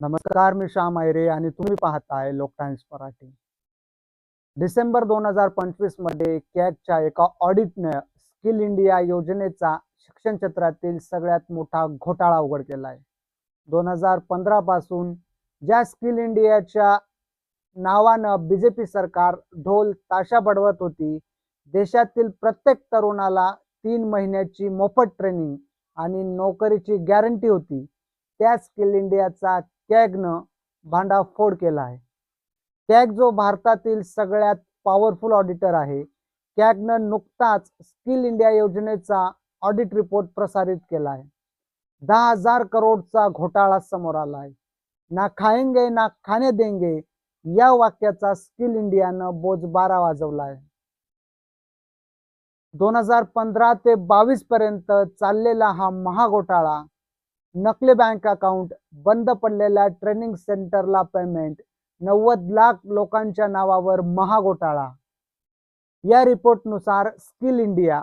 नमस्कार मी श्याम आयरे आणि तुम्ही पाहताय लोक टाइम्स मराठी. डिसेंबर दोन हजार पंचवीसमध्ये कॅगच्या एका ऑडिटने स्किल इंडिया योजनेचा शिक्षण क्षेत्रातील सगळ्यात मोठा घोटाळा उघड केला आहे दोन हजार पंधरा पासून ज्या स्किल इंडियाच्या नावानं बीजेपी सरकार ढोल ताशा बडवत होती देशातील प्रत्येक तरुणाला तीन महिन्याची मोफत ट्रेनिंग आणि नोकरीची गॅरंटी होती. त्या स्किल इंडियाचा कॅगनं भांडाफोड केला आहे. कॅग जो भारतातील सगळ्यात पॉवरफुल ऑडिटर आहे. कॅगनं नुकताच स्किल इंडिया योजनेचा ऑडिट रिपोर्ट प्रसारित केला आहे. दहा हजार करोडचा घोटाळा समोर आला आहे. ना खाएंगे ना खाणे देंगे या वाक्याचा स्किल इंडियानं बोजबारा वाजवला आहे. दोन हजार पंधरा ते बावीस पर्यंत चाललेला हा महाघोटाळा नकली बँक अकाउंट बंद पडलेल्या ट्रेनिंग सेंटरला पेमेंट नव्वद लाख लोकांच्या नावावर महाघोटाळा. या रिपोर्टनुसार स्किल इंडिया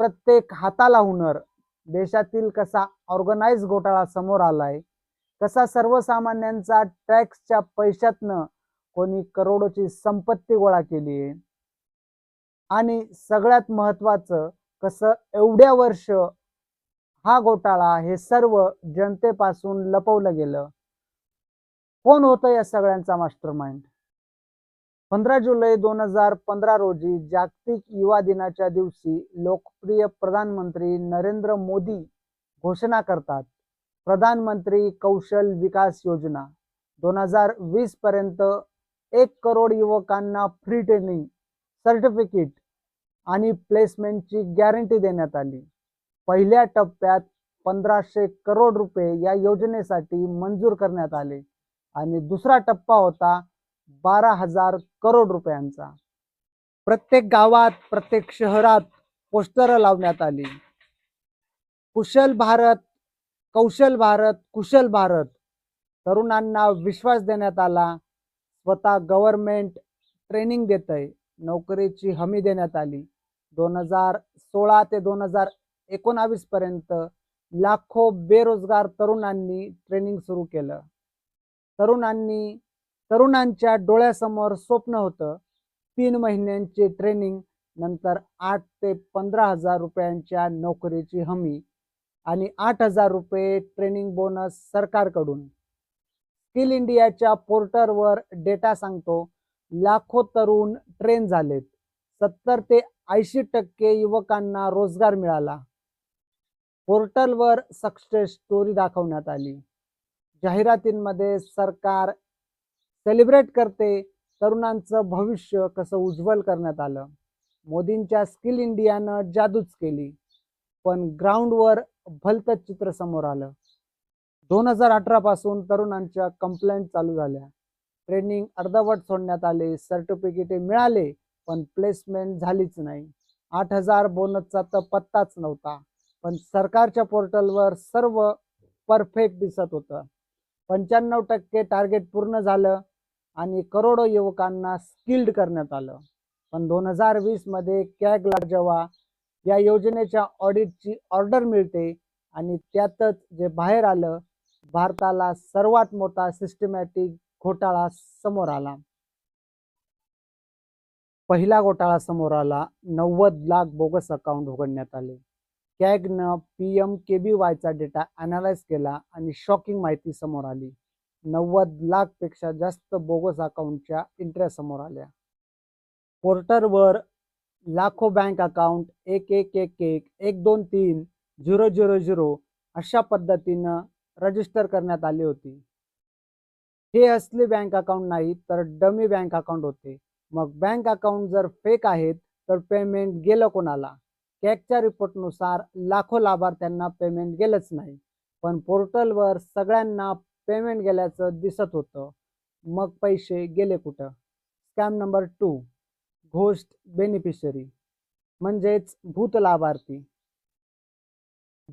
प्रत्येक हाताला हुनर. देशातील कसा ऑर्गनाइज घोटाळा समोर आलाय कसा सर्वसामान्यांचा टॅक्सच्या पैशातनं कोणी करोडोची संपत्ती गोळा केली आहे आणि सगळ्यात महत्वाचं कसं एवढ्या वर्ष हा घोटाळा हे सर्व जनतेपासून लपवलं गेलं. कोण होतं या सगळ्यांचा मास्टर माइंड पंधरा जुलै दोन हजार पंधरा रोजी जागतिक युवा दिनाच्या दिवशी लोकप्रिय प्रधानमंत्री नरेंद्र मोदी घोषणा करतात प्रधानमंत्री कौशल विकास योजना. दोन हजार वीस पर्यंत एक करोड युवकांना फ्री ट्रेनिंग सर्टिफिकेट आणि प्लेसमेंटची गॅरंटी देण्यात आली. पहिल्या टप्प्यात पंधराशे करोड रुपये या योजनेसाठी मंजूर करण्यात आले. आणि दुसरा टप्पा होता बारा हजार करोड रुपयांचा. प्रत्येक गावात प्रत्येक शहरात पोस्टर लावण्यात आली. कुशल भारत कौशल भारत कुशल भारत. तरुणांना विश्वास देण्यात आला. स्वतः गव्हर्नमेंट ट्रेनिंग देतंय. नोकरीची हमी देण्यात आली. दोन हजार सोळा ते दोन हजार एकोणावीस पर्यंत लाखो बेरोजगार तरुणांनी ट्रेनिंग सुरू केलं. तरुणांनी तरुणांच्या डोळ्यासमोर स्वप्न होतं तीन महिन्यांची ट्रेनिंग नंतर आठ ते पंधरा हजार रुपयांच्या नोकरीची हमी आणि आठ हजार रुपये ट्रेनिंग बोनस सरकारकडून. स्किल इंडियाच्या पोर्टलवर डेटा सांगतो लाखो तरुण ट्रेन झालेत. सत्तर ते ऐंशी टक्के युवकांना रोजगार मिळाला. पोर्टलवर सक्सेस स्टोरी दाखवण्यात आली. जाहिरातींमध्ये सरकार सेलिब्रेट करते तरुणांचं भविष्य कसं उज्ज्वल करण्यात आलं. मोदींच्या स्किल इंडियानं जादूच केली पण ग्राउंडवर भलतच चित्र समोर आलं. दोन हजार अठरा पासून तरुणांच्या कंप्लेंट चालू झाल्या. ट्रेनिंग अर्धवट सोडण्यात आले सर्टिफिकेटे मिळाले पण प्लेसमेंट झालीच नाही. आठ हजार बोनसचा तर पत्ताच नव्हता. पण सरकारच्या पोर्टलवर सर्व परफेक्ट दिसत होतं. पंच्याण्णव टक्के टार्गेट पूर्ण झालं आणि करोडो युवकांना स्किल्ड करण्यात आलं. पण दोन हजार वीसमध्ये कॅगला जेव्हा या योजनेच्या ऑडिटची ऑर्डर मिळते आणि त्यातच जे बाहेर आलं भारताला सर्वात मोठा सिस्टमॅटिक घोटाळा समोर आला. पहिला घोटाळा समोर आला. नव्वद लाख बोगस अकाउंट उघडण्यात आले. कॅगनं पी एम के बी वायचा डेटा अनालाइज केला आणि शॉकिंग माहिती समोर आली. नव्वद लाखपेक्षा जास्त बोगस अकाउंटच्या इंटरेस्ट समोर आल्या. पोर्टरवर लाखो बँक अकाउंट एक एक एक एक एक दोन तीन झिरो झिरो झिरो अशा पद्धतीनं रजिस्टर करण्यात आली होती. हे असले बँक अकाउंट नाही तर डमी बँक अकाउंट होते. मग बँक अकाउंट जर फेक आहेत तर पेमेंट गेलं कोणाला? कॅकच्या रिपोर्टनुसार लाखो लाभार्थ्यांना पेमेंट गेलंच नाही. पण पोर्टलवर सगळ्यांना पेमेंट गेल्याचं दिसत होतं. मग पैसे गेले कुठं? Scam number two ghost beneficiary म्हणजेच भूत लाभार्थी.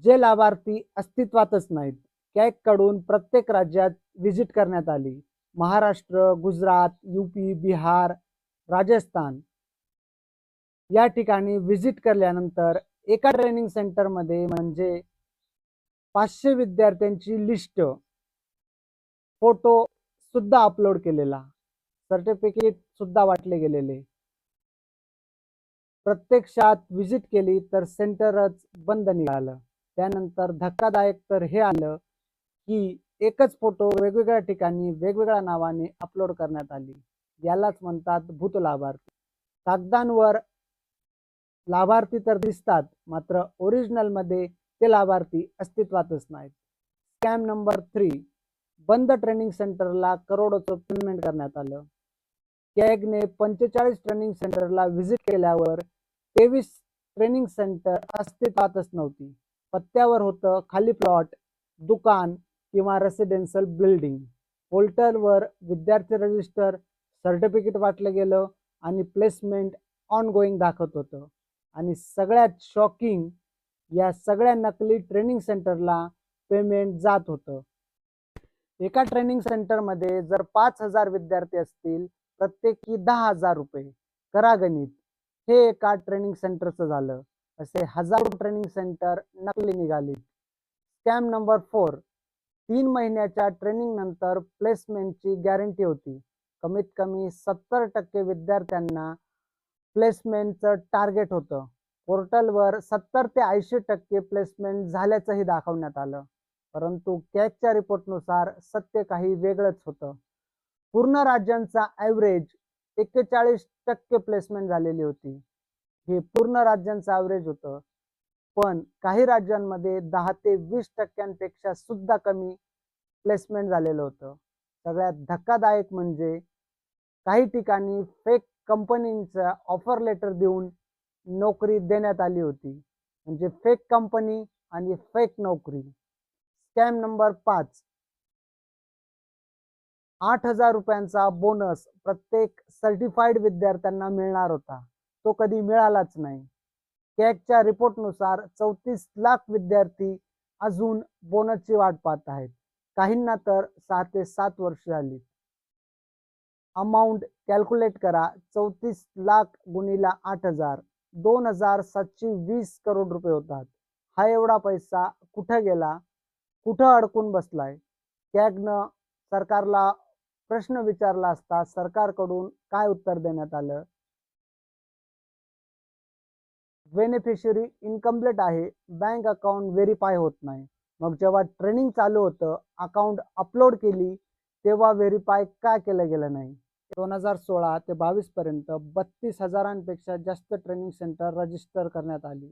जे लाभार्थी अस्तित्वातच नाहीत कॅगकडून प्रत्येक राज्यात व्हिजिट करण्यात आली. महाराष्ट्र गुजरात यूपी बिहार राजस्थान. या ठिकाणी व्हिजिट केल्यानंतर एका ट्रेनिंग सेंटरमध्ये म्हणजे पाचशे विद्यार्थ्यांची लिस्ट फोटो सुद्धा अपलोड केलेला. सर्टिफिकेट सुद्धा वाटले गेलेले. प्रत्यक्षात विजिट केली तर सेंटरच बंद निघालं. त्यानंतर धक्कादायक तर हे आलं की एकच फोटो वेगवेगळ्या ठिकाणी वेगवेगळ्या नावाने अपलोड करण्यात आली. यालाच म्हणतात भूत लाभार्थी कागदांवर लाभार्थी तर दिसतात मात्र ओरिजिनलमध्ये ते लाभार्थी अस्तित्वातच नाहीत. स्कॅम नंबर थ्री बंद ट्रेनिंग सेंटरला करोडोचं पेमेंट करण्यात आलं. कॅगने पंचेचाळीस ट्रेनिंग सेंटरला व्हिजिट केल्यावर तेवीस ट्रेनिंग सेंटर अस्तित्वातच नव्हती. पत्त्यावर होतं खाली प्लॉट दुकान किंवा रेसिडेन्शियल बिल्डिंग पोर्टलवर विद्यार्थी रजिस्टर सर्टिफिकेट वाटलं गेलं आणि प्लेसमेंट ऑन गोईंग दाखवत होतं. आणि सगळ्यात शॉकिंग या सगळ्या नकली ट्रेनिंग सेंटरला पेमेंट जात होतं. एका ट्रेनिंग सेंटरमध्ये जर पाच हजार विद्यार्थी असतील प्रत्येकी दहा हजार रुपये करा गणित हे एका ट्रेनिंग सेंटरचं झालं. असे हजारो ट्रेनिंग सेंटर नकली निघाली स्कॅम नंबर फोर तीन महिन्याच्या ट्रेनिंग नंतर प्लेसमेंटची गॅरंटी होती. कमीत कमी सत्तर टक्के विद्यार्थ्यांना प्लेसमेंटचं टार्गेट होतं. पोर्टलवर सत्तर ते ऐंशी टक्के प्लेसमेंट झाल्याचंही दाखवण्यात आलं. परंतु कॅगच्या रिपोर्टनुसार सत्य काही वेगळंच होतं. पूर्ण राज्यांचा ॲव्हरेज एक्केचाळीस टक्के प्लेसमेंट झालेली होती. हे पूर्ण राज्यांचं ॲव्हरेज होतं. पण काही राज्यांमध्ये दहा ते वीस टक्क्यांपेक्षा सुद्धा कमी प्लेसमेंट झालेलं होतं. सगळ्यात धक्कादायक म्हणजे काही ठिकाणी फेक कंपनींचं ऑफर लेटर देऊन नोकरी देण्यात आली होती. म्हणजे फेक कंपनी आणि फेक नोकरी. स्कॅम नंबर पाच. आठ हजार रुपयांचा बोनस प्रत्येक सर्टिफाईड विद्यार्थ्यांना मिळणार होता. तो कधी मिळालाच नाही. कॅकच्या रिपोर्टनुसार चौतीस लाख विद्यार्थी अजून बोनसची वाट पाहत आहेत. काहींना तर सहा ते सात वर्ष झाली. अमाऊंट कॅल्क्युलेट करा. चौतीस लाख गुणीला आठ हजार. दोन हजार सातशे वीस करोड रुपये होतात. हा एवढा पैसा कुठं गेला? कुठं अडकून बसलाय? कॅगनं सरकारला प्रश्न विचारला असता सरकारकडून काय उत्तर देण्यात आलं? बेनिफिशरी इनकम्प्लीट आहे. बँक अकाउंट व्हेरीफाय होत नाही. मग जेव्हा ट्रेनिंग चालू होतं अकाउंट अपलोड केली तेव्हा व्हेरीफाय का केलं गेलं नाही? दोन हजार सोळा ते बावीस पर्यंत बत्तीस हजारांपेक्षा जास्त ट्रेनिंग सेंटर रजिस्टर करण्यात आली.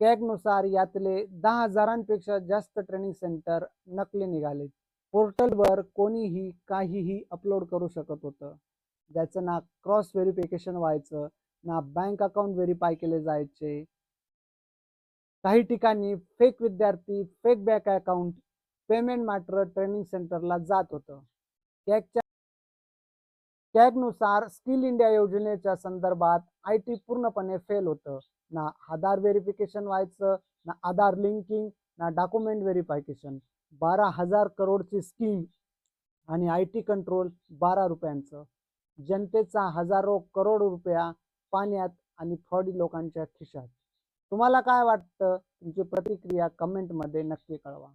कॅगनुसार यातले दहा हजारांपेक्षा जास्त ट्रेनिंग सेंटर नकली निघाले पोर्टलवर कोणीही काहीही अपलोड करू शकत होतं. ज्याचं ना क्रॉस व्हेरिफिकेशन व्हायचं ना बँक अकाउंट व्हेरीफाय केले जायचे. काही ठिकाणी फेक विद्यार्थी फेक बँक अकाउंट पेमेंट मात्र ट्रेनिंग सेंटरला जात होतं. कॅगच्या कॅगनुसार स्किल इंडिया योजनेच्या संदर्भात आय टी पूर्णपणे फेल होतं. ना आधार व्हेरिफिकेशन व्हायचं ना आधार लिंकिंग ना डॉक्युमेंट व्हेरिफिकेशन. बारा हजार करोडची स्कीम आणि आय टी कंट्रोल बारा रुपयांचं. जनतेचा हजारो करोड रुपया पाण्यात आणि फ्रॉडी लोकांच्या खिशात. तुम्हाला काय वाटतं? तुमची प्रतिक्रिया कमेंटमध्ये नक्की कळवा.